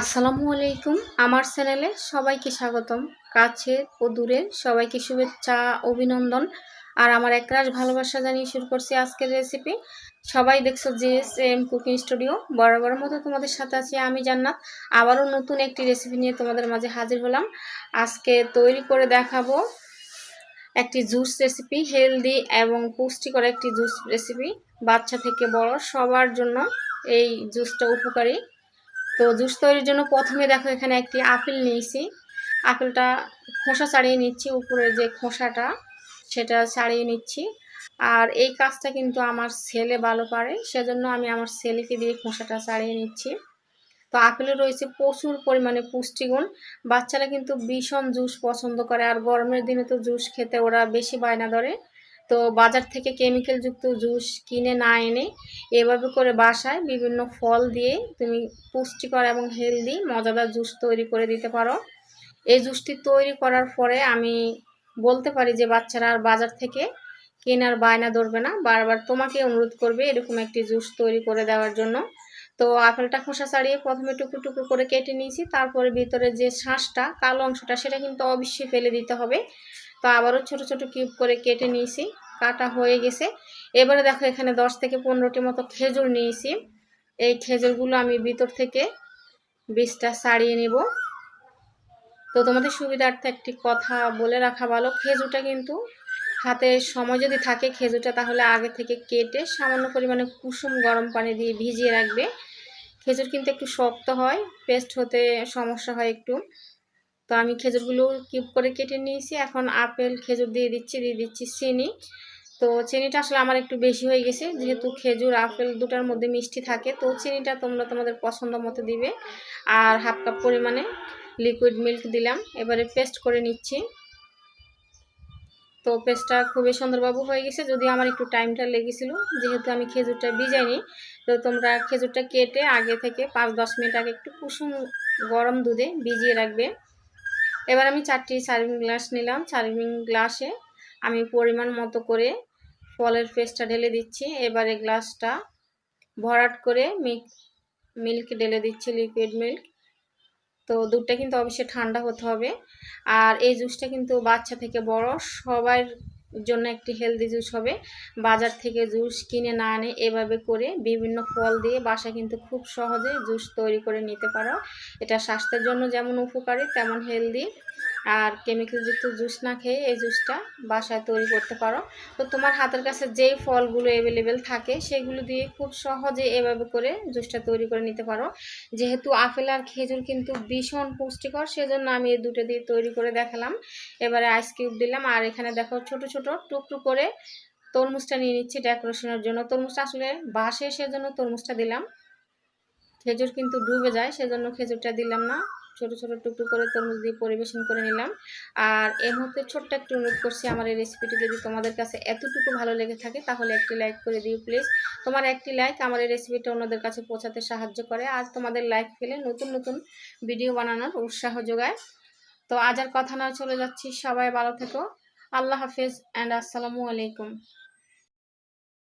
আসসালামু আলাইকুম। আমার চ্যানেলে সবাইকে স্বাগতম। কাছের ও দূরের সবাইকে শুভেচ্ছা, অভিনন্দন আর আমার একরাশ ভালোবাসা জানিয়ে শুরু করছি আজকের রেসিপি সবাই দেখছ যে এম কুকিং স্টুডিও বরাবর মতো তোমাদের সাথে আছি আমি জান্নাত। আবারও নতুন একটি রেসিপি নিয়ে তোমাদের মাঝে হাজির হলাম। আজকে তৈরি করে দেখাবো একটি জুস রেসিপি হেলদি এবং পুষ্টিকর একটি জুস রেসিপি বাচ্চা থেকে বড় সবার জন্য এই জুসটা উপকারী। তো জুস তৈরির জন্য প্রথমে দেখো এখানে একটি আপেল নিয়েছি। আপেলটা খোসা ছাড়িয়ে নিচ্ছি, উপরে যে খোসাটা, সেটা ছাড়িয়ে নিচ্ছি। আর এই কাজটা কিন্তু আমার ছেলে ভালো পারে, সেজন্য আমি আমার ছেলেকে দিয়ে খোসাটা ছাড়িয়ে নিচ্ছি। তো আপেলে রয়েছে প্রচুর পরিমাণে পুষ্টিগুণ। বাচ্চারা কিন্তু ভীষণ জুস পছন্দ করে, আর গরমের দিনে তো জুস খেতে ওরা বেশি বায়না ধরে। তো বাজার থেকে কেমিক্যালযুক্ত জুস কিনে না এনে এভাবে করে বাসায় বিভিন্ন ফল দিয়ে তুমি পুষ্টিকর এবং হেলদি মজাদার জুস তৈরি করে দিতে পারো। এই জুসটি তৈরি করার পরে আমি বলতে পারি যে বাচ্চারা আর বাজার থেকে কেনার বায়না ধরবে না। বারবার তোমাকে অনুরোধ করবে এরকম একটি জুস তৈরি করে দেওয়ার জন্য। তো আপেলটা খোসা ছাড়িয়ে প্রথমে টুকরো টুকরো করে কেটে নিয়েছি। তারপরে ভিতরে যে শ্বাসটা কালো অংশটা, সেটা কিন্তু অবশ্যই ফেলে দিতে হবে। তো আবারও ছোট ছোট কিউব করে কেটে নিয়েছি। কাটা হয়ে গেছে। এবারে দেখো এখানে দশ থেকে পনেরোটি মতো খেজুর নিয়েছি। এই খেজুরগুলো আমি ভিতর থেকে বীজটা ছাড়িয়ে নেব। তো তোমাদের সুবিধার্থে একটি কথা বলে রাখা ভালো, খেজুরটা কিন্তু হাতে সময় যদি থাকে খেজুরটা তাহলে আগে থেকে কেটে সামান্য পরিমাণে কুসুম গরম পানি দিয়ে ভিজিয়ে রাখবে। খেজুর কিন্তু একটু শক্ত হয়, পেস্ট হতে সমস্যা হয় একটু। তো আমি খেজুরগুলো কিউব করে কেটে নিয়েছি। এখন আপেল, খেজুর দিয়ে দিচ্ছি দিয়ে দিচ্ছি চিনি। তো চিনিটা আসলে আমার একটু বেশি হয়ে গেছে। যেহেতু খেজুর, আপেল দুটার মধ্যে মিষ্টি থাকে, তো চিনিটা তোমরা তোমাদের পছন্দ মতো দিবে। আর হাফ কাপ পরিমাণে লিকুইড মিল্ক দিলাম। এবারে পেস্ট করে নিচ্ছি। তো পেস্টটা খুবই সুন্দরবাবু হয়ে গেছে। যদি আমার একটু টাইমটা লেগেছিল, যেহেতু আমি খেজুরটা ভিজাইনি, তো তোমরা খেজুরটা কেটে আগে থেকে পাঁচ দশ মিনিট আগে একটু কুসুম গরম দুধে ভিজিয়ে রাখবে। এবার আমি চারটি সার্ভিং গ্লাস নিলাম। সার্ভিং গ্লাসে আমি পরিমাণ মতো করে ফলের পেস্টটা ঢেলে দিচ্ছি। এবারে গ্লাসটা ভরাট করে মিল্ক ঢেলে দিচ্ছি, লিকুইড মিল্ক। তো দুধটা কিন্তু অবশ্যই ঠান্ডা হতে হবে। আর এই জুসটা কিন্তু বাচ্চা থেকে বড় সবার জন্য একটি হেলদি জুস হবে। বাজার থেকে জুস কিনে না আনে এভাবে করে বিভিন্ন ফল দিয়ে বাসা কিন্তু খুব সহজে জুস তৈরি করে নিতে পারো। এটা স্বাস্থ্যের জন্য যেমন উপকারী, তেমন হেলদি আর কেমিক্যালযুক্ত জুস না খেয়ে এই জুসটা বাসায় তৈরি করতে পারো। তো তোমার হাতের কাছে যেই ফলগুলো অ্যাভেলেবেল থাকে, সেগুলো দিয়ে খুব সহজে এভাবে করে জুসটা তৈরি করে নিতে পারো। যেহেতু আপেল আর খেজুর কিন্তু ভীষণ পুষ্টিকর, সেজন্য আমি এই দুটো দিয়ে তৈরি করে দেখালাম। এবারে আইস কিউব দিলাম, আর এখানে দেখো ছোট ছোট টুকটুক করে তরমুজটা নিয়ে নিচ্ছি ডেকোরেশনের জন্য। তরমুজটা আসলে বাসে সেজন্য তরমুজটা দিলাম। খেজুর কিন্তু ডুবে যায়, সেজন্য খেজুরটা দিলাম না। ছোট ছোট টুকটুক করে তরমুজ দিয়ে পরিবেশন করে নিলাম। আর এই মুহূর্তে ছোট্ট একটু অনুরোধ করছি, আমার এই রেসিপিটি যদি তোমাদের কাছে এতটুকু ভালো লেগে থাকে, তাহলে একটি লাইক করে দিও প্লিজ তোমার একটি লাইক আমার এই রেসিপিটা অন্যদের কাছে পৌঁছাতে সাহায্য করে আর তোমাদের লাইক পেলে নতুন নতুন ভিডিও বানানোর উৎসাহ যোগায়। তো আজ আর কথা না, চলে যাচ্ছি। সবাই ভালো থেকো। আল্লাহ হাফেজ অ্যান্ড আসসালামু আলাইকুম।